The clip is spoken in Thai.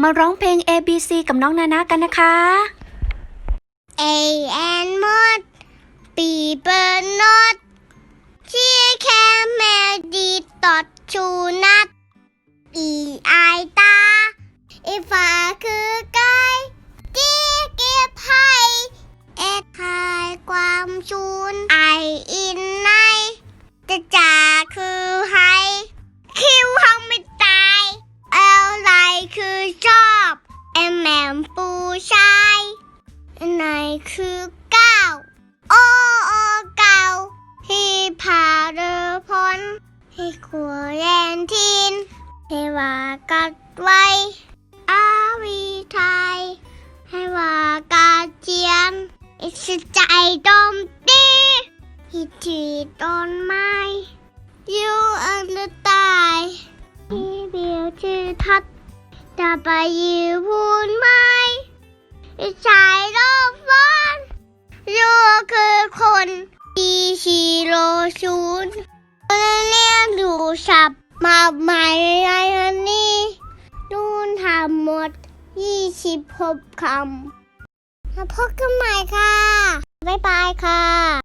มาร้องเพลง A B C กับน้องนานากันนะคะ A and mod B เปิดนอตที่แค่แม่ดีตอดชูนัด E ไอตาอีฟ้าคือไก่จีเก็บให้เอ็ดทายความชู คือชอบเอ็มแหมปูชายไหนคือเก้าโอโอเก่าที่พาเรือพ้นให้ขัวแยนทินให้ว่ากัดไว้อาวีไทย ให้ว่ากาเจียนอิสใจดมตีฮิตีต้นไม้อยู่อันเอร์ตายที่เบียวชื่อทัด จะไปยืนพูนไม้อิสใจรอบฟ้อนอยู่คือคนทีชีโรชูนเรียนดูสับมาใหม่ในอันนี้นูนทำหมด26คำแล้วพบกันใหม่ค่ะ บ๊ายบายค่ะ